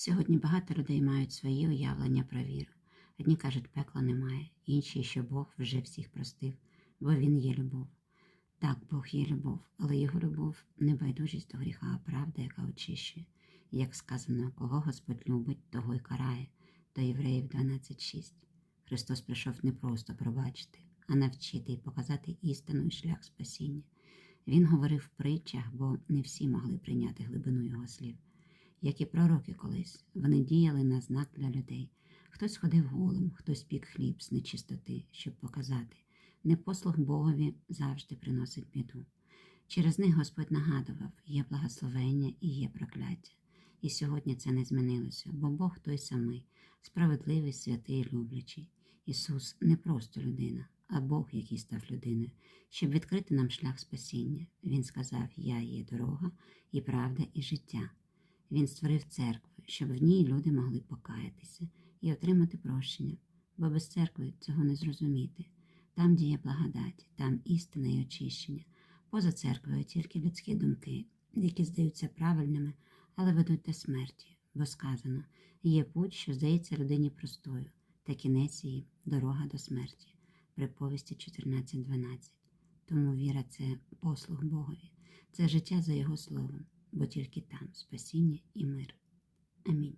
Сьогодні багато людей мають свої уявлення про віру. Одні кажуть, пекла немає, інші, що Бог вже всіх простив, бо Він є любов. Так, Бог є любов, але його любов не байдужість до гріха, а правда, яка очищує. Як сказано, кого Господь любить, того й карає, до Євреїв 12.6. Христос прийшов не просто пробачити, а навчити і показати істину і шлях спасіння. Він говорив в притчах, бо не всі могли прийняти глибину його слів. Як і пророки колись, вони діяли на знак для людей. Хтось ходив голим, хтось пік хліб з нечистоти, щоб показати. Непослух Богові завжди приносить біду. Через них Господь нагадував, є благословення і є прокляття. І сьогодні це не змінилося, бо Бог той самий, справедливий, святий, люблячий. Ісус не просто людина, а Бог, який став людиною, щоб відкрити нам шлях спасіння. Він сказав: Я є дорога, і правда, і життя. Він створив церкву, щоб в ній люди могли покаятися і отримати прощення, бо без церкви цього не зрозуміти. Там діє благодать, там істина і очищення. Поза церквою тільки людські думки, які здаються правильними, але ведуть до смерті, бо сказано, є путь, що здається людині простою, та кінець її дорога до смерті. Приповісті 14.12. Тому віра це послуг Богові, це життя за Його словом, бо тільки там спасіння і мир. Амінь.